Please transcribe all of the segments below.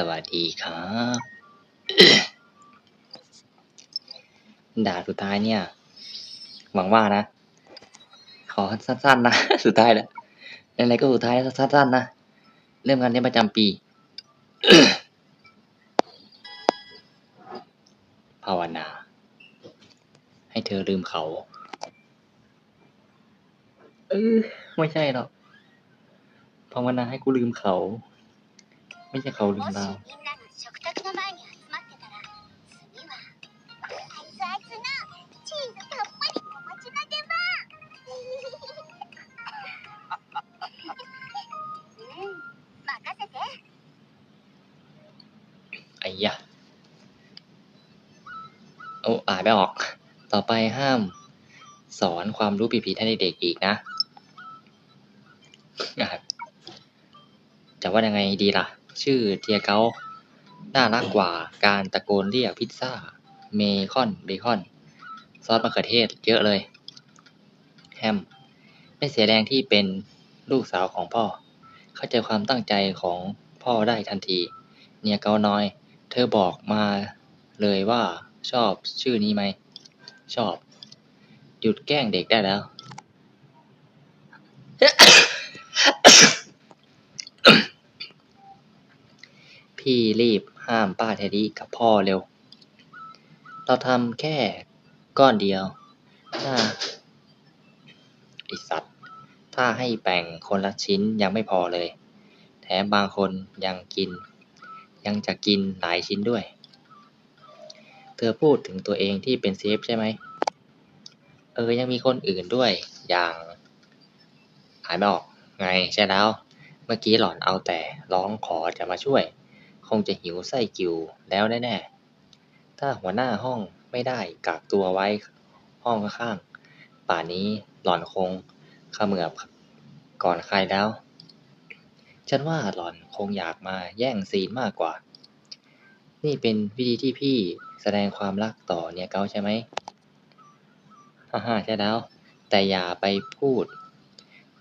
สวัสดีครับด่าสุดท้ายเนี่ย หวังว่านะ ขอสั้นๆนะ สุดท้ายแล้วอะไรก็สุดท้ายสั้นๆนะ เริ่มกันในประจำปี ภาวนา ให้เธอลืมเขา เออ ไม่ใช่หรอกภาวนาให้กูลืมเขา ไม่ใช่เขาลืมเราไอ้ยะโอ้อ่านไม่ออก ต่อไปห้าม สอนความรู้ผิดๆให้เด็กอีกนะจะว่ายังไงดีล่ะ ชื่อเทียเกาน่ารักกว่าการตะโกนเรียกพิซซ่า เมคอนเบคอน ซอสมะเขือเทศเยอะเลย แฮม ไม่เสียแรงที่เป็นลูกสาวของพ่อ เข้าใจความตั้งใจของพ่อได้ทันที เนียเกาน้อย เธอบอกมาเลยว่าชอบชื่อนี้ไหม ชอบ หยุดแกล้งเด็กได้แล้ว พี่รีบห้ามป้าเทดดี้กับพ่อเร็ว เราทำแค่ก้อนเดียว ถ้าไอสัตว์ถ้าให้แบ่งคนละชิ้นยังไม่พอเลย แถมบางคนยังกิน ยังจะกินหลายชิ้นด้วย เธอพูดถึงตัวเองที่เป็นเซฟใช่ไหม เออ ยังมีคนอื่นด้วย อย่างอ่านไม่ออก ไงใช่แล้ว เมื่อกี้หล่อนเอาแต่ร้องขอจะมาช่วย คงจะหิวไส้กิ่วแล้วแน่ๆ ถ้าหัวหน้าห้องไม่ได้กักตัวไว้ห้องข้างๆ ป่านนี้หล่อนคงเขมือบก่อนใครแล้ว ฉันว่าหล่อนคงอยากมาแย่งซีนมากกว่า นี่เป็นวิธีที่พี่แสดงความรักต่อเนี่ยเกาใช่ไหมฮ่าฮ่าใช่แล้ว แต่อย่าไปพูด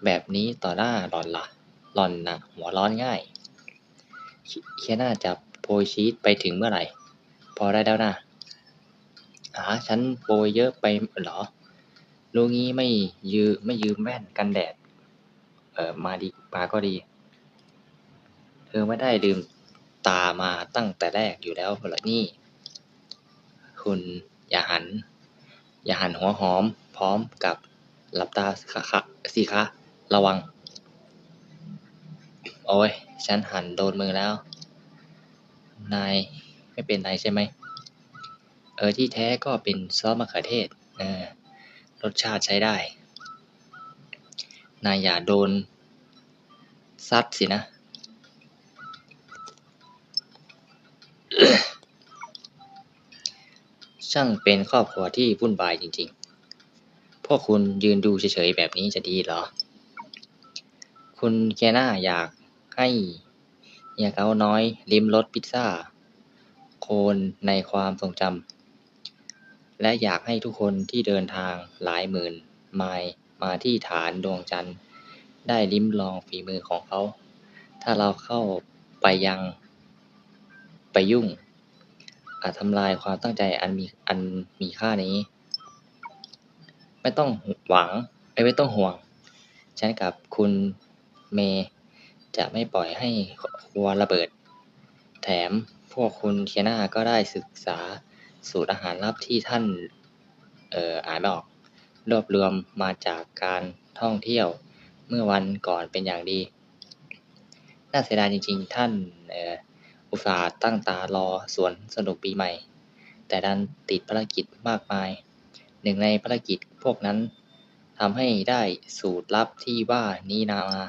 แบบนี้ต่อหน้าหล่อนละ่ะหล่อนนะหัวร้อนง่าย เคียน่าจะโปรยชีสไปถึงเมื่อไหร่ พอได้แล้วนะหาฉันโปรยเยอะไปเหรอลูกงี้ไม่ยืมไม่ยืมแว่นกันแดด เออมาดีมาก็ดี เธอไม่ได้ลืมตามาตั้งแต่แรกอยู่แล้วเหรอนี่ คุณอย่าหัน อย่าหันหัวหอมพร้อมกับหลับตาสิคะสิคะระวัง โอ้ย ฉันหันโดนมือแล้ว นายไม่เป็นไรใช่ไหม เออที่แท้ก็เป็นซอสมะเขือเทศเออรสชาติใช้ได้ นายอย่าโดน ซัดสินะ ช่างเป็นครอบครัวที่วุ่นวายจริงๆ พวกคุณยืนดูเฉยๆแบบนี้จะดีเหรอ คุณแคน่าอยาก ให้เฮียเกาน้อยลิ้มรสพิซซ่า โคนในความทรงจำและอยากให้ทุกคนที่เดินทางหลายหมื่นไมล์มาที่ฐานดวงจันทร์ ได้ลิ้มลองฝีมือของเขา ถ้าเราเข้าไปยังไปยุ่ง อาจทำลายความตั้งใจอันมีอันมีค่านี้ ไม่ต้องหวังไม่ต้องห่วงฉันกับคุณเมย์ จะไม่ปล่อยให้ครัวระเบิด แถมพวกคุณเคียนาก็ได้ศึกษาสูตรอาหารลับที่ท่านเอ่ออ่านออก รวบรวมมาจากการท่องเที่ยวเมื่อวันก่อนเป็นอย่างดี น่าเสียดายจริงๆ ท่านเอ่ออุตส่าห์ตั้งตารอสวนสนุกปีใหม่ แต่ดันติดภารกิจมากมาย หนึ่งในภารกิจพวกนั้นทำให้ได้สูตรลับที่ว่านี้นามา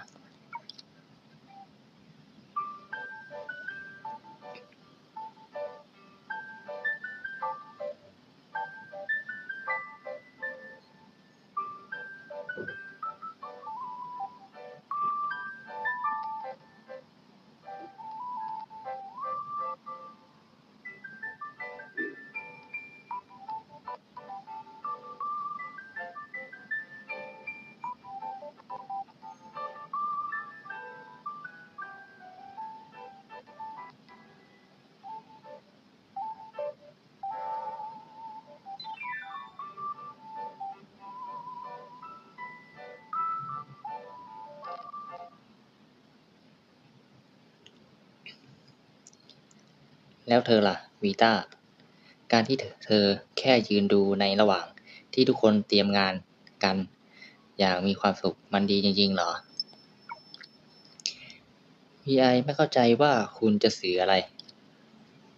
แล้วเธอล่ะวีต้า การที่เธอเธอแค่ยืนดูในระหว่างที่ทุกคนเตรียมงานกัน อย่างมีความสุขมันดีจริงๆเหรอวีไอไม่เข้าใจว่าคุณจะสื่ออะไร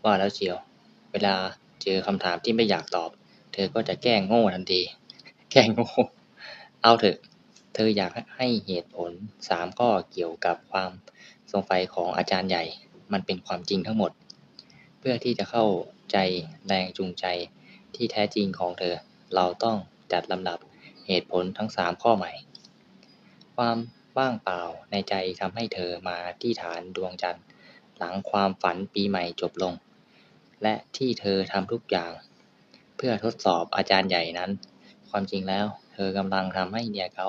ว่าแล้วเชียว เวลาเจอคำถามที่ไม่อยากตอบ เธอก็จะแกล้งโง่ทันที แกล้งโง่ เอาเถอะ เธออยากให้เหตุผลสามข้อเกี่ยวกับความสงสัยของอาจารย์ใหญ่ มันเป็นความจริงทั้งหมด เพื่อที่จะเข้าใจแรงจูงใจที่แท้จริงของเธอ เราต้องจัดลำดับเหตุผลทั้งสามข้อใหม่ ความว่างเปล่าในใจทำให้เธอมาที่ฐานดวงจันทร์ หลังความฝันปีใหม่จบลง และที่เธอทำทุกอย่าง เพื่อทดสอบอาจารย์ใหญ่นั้น ความจริงแล้ว เธอกำลังทำให้เนียเขา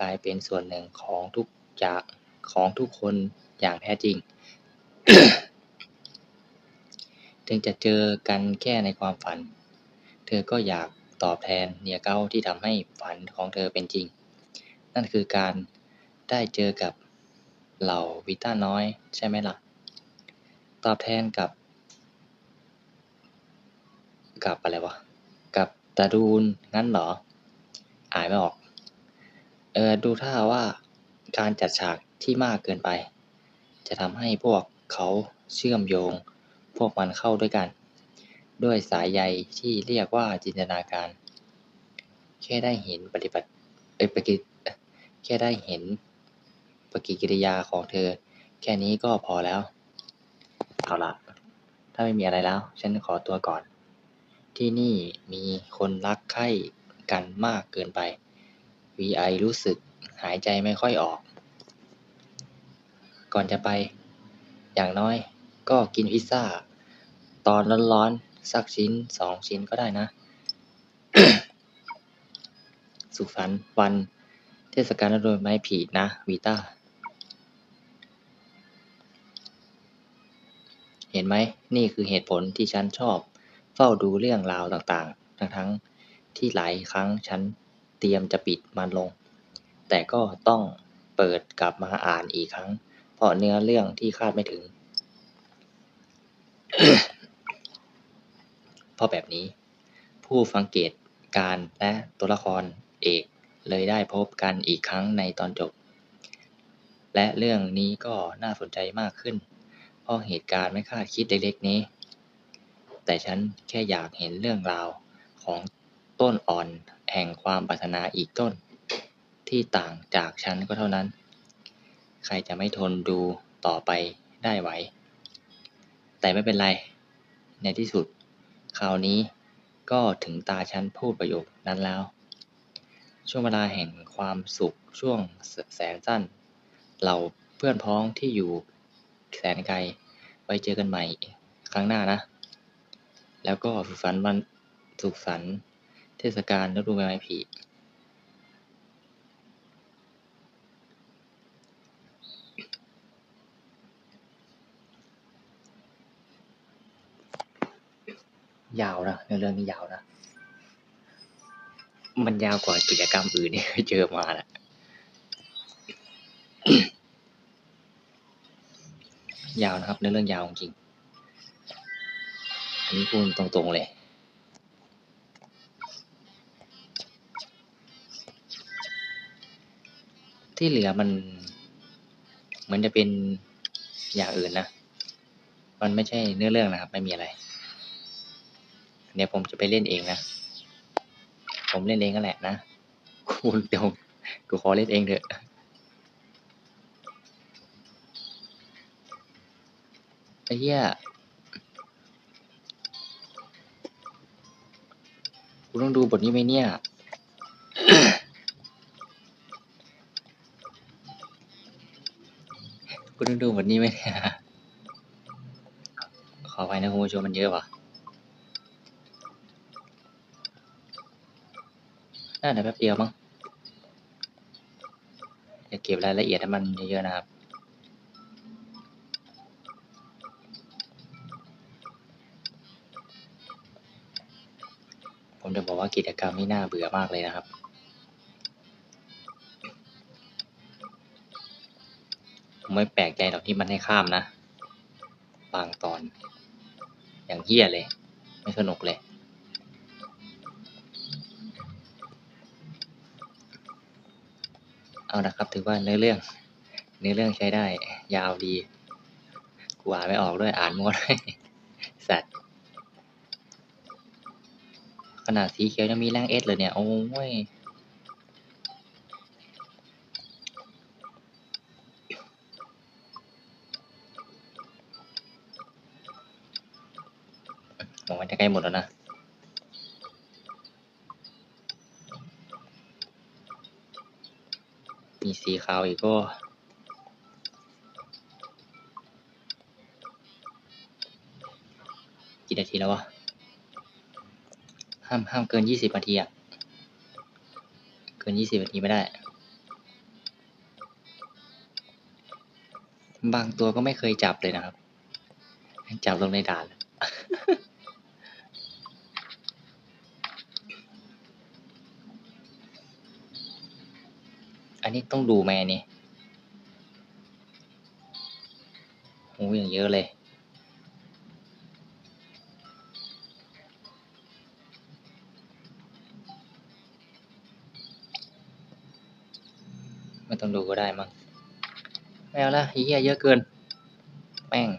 กลายเป็นส่วนหนึ่งของทุกอย่างของทุกคนอย่างแท้จริง ถึงจะเจอกันแค่ในความฝัน เธอก็อยากตอบแทนเนียเก้าที่ทำให้ฝันของเธอเป็นจริง นั่นคือการได้เจอกับเหล่าวิต้าน้อยใช่ไหมล่ะ ตอบแทนกับ กับอะไรวะ กับตาดูนงั้นเหรอ อ่านไม่ออก เออดูท่าว่าการจัดฉากที่มากเกินไป จะทำให้พวกเขาเชื่อมโยง พวกมันเข้าด้วยกัน ด้วยสายใยที่เรียกว่าจินตนาการ แค่ได้เห็นปฏิบัติเอยปฏิแค่ได้เห็นปฏิกิริยาของเธอ แค่นี้ก็พอแล้ว เอาละถ้าไม่มีอะไรแล้ว ฉันขอตัวก่อน ที่นี่มีคนรักใคร่กันมากเกินไป VI รู้สึกหายใจไม่ค่อยออก ก่อนจะไป อย่างน้อย ก็กินพิซซ่า ตอนร้อนๆ สักชิ้นสองชิ้นก็ได้นะ สุขสันต์วันเทศกาลโดยไม่ผินะวีต้า เห็นไหมนี่คือเหตุผลที่ฉันชอบเฝ้าดูเรื่องราวต่างๆ ทั้งทั้งๆที่หลายครั้งฉันเตรียมจะปิดมันลง แต่ก็ต้องเปิดกลับมาอ่านอีกครั้ง เพราะเนื้อเรื่องที่คาดไม่ถึง เพราะแบบนี้ ผู้สังเกตการและตัวละครเอกเลยได้พบกันอีกครั้งในตอนจบ และเรื่องนี้ก็น่าสนใจมากขึ้น เพราะเหตุการณ์ไม่คาดคิดเล็กๆนี้ แต่ฉันแค่อยากเห็นเรื่องราวของต้นอ่อนแห่งความปรารถนาอีกต้น ที่ต่างจากฉันก็เท่านั้น ใครจะไม่ทนดูต่อไปได้ไหว แต่ไม่เป็นไร ในที่สุด คราวนี้ก็ถึงตาฉันพูดประโยคนั้นแล้ว ช่วงเวลาแห่งความสุขช่วงแสนสั้น เราเพื่อนพ้องที่อยู่แสนไกล ไว้เจอกันใหม่ครั้งหน้านะ แล้วก็สุขสันต์วันสุขสันต์เทศกาลฤดูใบไม้ผลิ ยาวนะเนื้อเรื่องนี้ยาวนะ มันยาวกว่ากิจกรรมอื่นที่เคยเจอมาแหละยาวนะครับเนื้อเรื่องยาวจริงอันนี้พูดตรงๆเลยที่เหลือมันเหมือนจะเป็นอย่างอื่นนะ มันไม่ใช่เนื้อเรื่องนะครับ ไม่มีอะไร เดี๋ยวผมจะไปเล่นเองนะ ผมเล่นเองก็แหละนะคุณเดี๋ยวกูขอเล่นเองเถอะไอ้เหี้ยกูต้องดูบทนี้ไหมเนี่ยกูต้องดูบทนี้ไหมเนี่ยขอไปนะคุณผู้ชมมันเยอะว่ะ น่าจะแป๊บเดียวมั้งจะเก็บรายละเอียดให้มันเยอะๆนะครับ ผมจะบอกว่ากิจกรรมนี่น่าเบื่อมากเลยนะครับผมไม่แปลกใจหรอกที่มันให้ข้ามนะ บางตอน อย่างเฮี้ยเลย ไม่สนุกเลย เอานะครับถือว่าเนื้อเรื่องเนื้อเรื่องใช้ได้ ยาวดีกูอ่านไม่ออกด้วยอ่านมั่วด้วยสัตว์ขนาดสีเขียวยังมีแรงเอสเลยเนี่ย โอ้ยมองมันจะใกล้หมดแล้วนะ มีสีขาวอีกก็กี่นาทีแล้ววะ ห้ามห้ามเกินยี่สิบนาทีอะเกินยี่สิบนาทีไม่ได้ บางตัวก็ไม่เคยจับเลยนะครับ จับลงในด่าน อันนี้ต้องดูไหมอันนี้โอ้ยอย่างเยอะเลย ไม่ต้องดูก็ได้มั้งไม่เอาละเหี้ยเยอะเกินแม่ง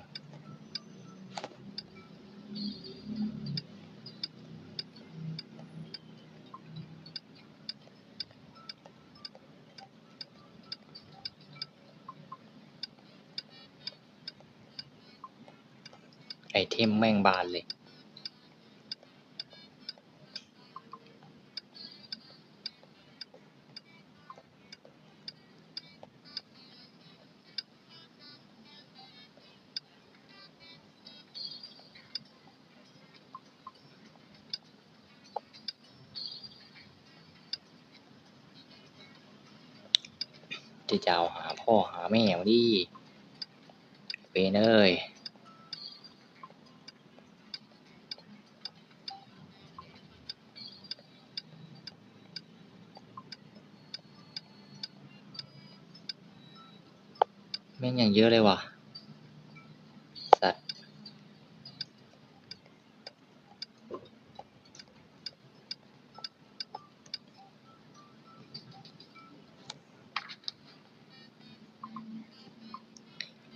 เทมแม่งบานเลย จะจะเอาหาพ่อหาแม่มาดิเวนเอ้ย แม่งอย่างเยอะเลยว่ะ สัตว์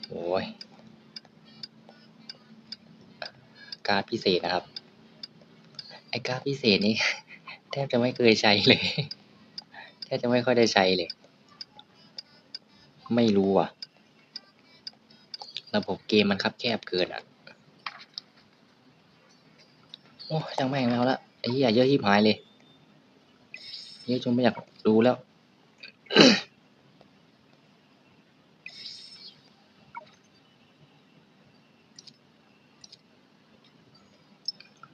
โอ้ย การ์ดพิเศษนะครับ ไอ้การ์ดพิเศษนี้แทบจะไม่เคยใช้เลย แทบจะไม่ค่อยได้ใช้เลย ไม่รู้อะ ระบบเกมมันคับแคบเกินอะ โอ้จังแม่งไม่เอาละไอ้เหี้ยเยอะที่หายเลยเยอะจนไม่อยากรู้แล้ว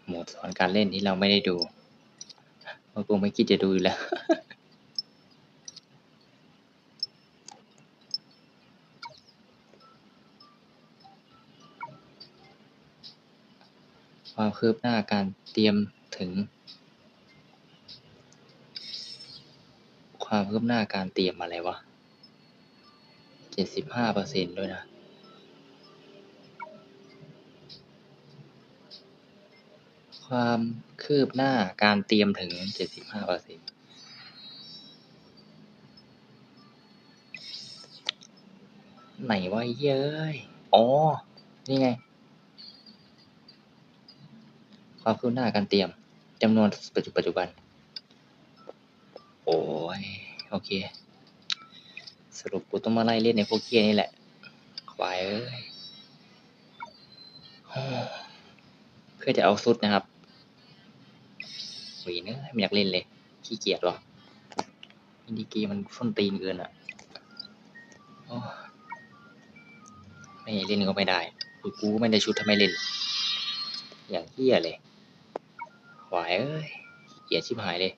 โหมดสอนการเล่นที่เราไม่ได้ดูเพราะกูไม่คิดจะดูอยู่แล้ว ความคืบหน้าการเตรียมถึง ความคืบหน้าการเตรียมอะไรวะเจ็ดสิบห้าเปอร์เซ็นด้วยนะความคืบหน้าการเตรียมถึงเจ็ดสิบห้าเปอร์เซ็นไหนวะไอ้เยเอ้ย อ๋อ นี่ไง ความคืบหน้าการเตรียมจำนวนปัจจุบัน โอ้ย โอเค สรุปกูต้องมาไล่เล่นในพวกเกียนี่แหละควายเอ้ยเพื่อจะเอาสุดนะครับหวีเนื้อไม่อยากเล่นเลย ขี้เกียจหรออินดีเกมมันส้นตีนเกินอะไม่เล่นก็ไม่ได้กูกูไม่ได้ชุดทำไมเล่น อย่างเหี้ยเลย ขวายเอ้ยขี้เกียชิบหายเลย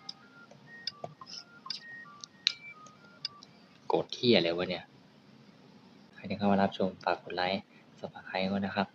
กดเที่ยอะไรวะเนี่ย ใครที่เข้ามารับชมฝากกดไลค์สมัครใครก็นะครับ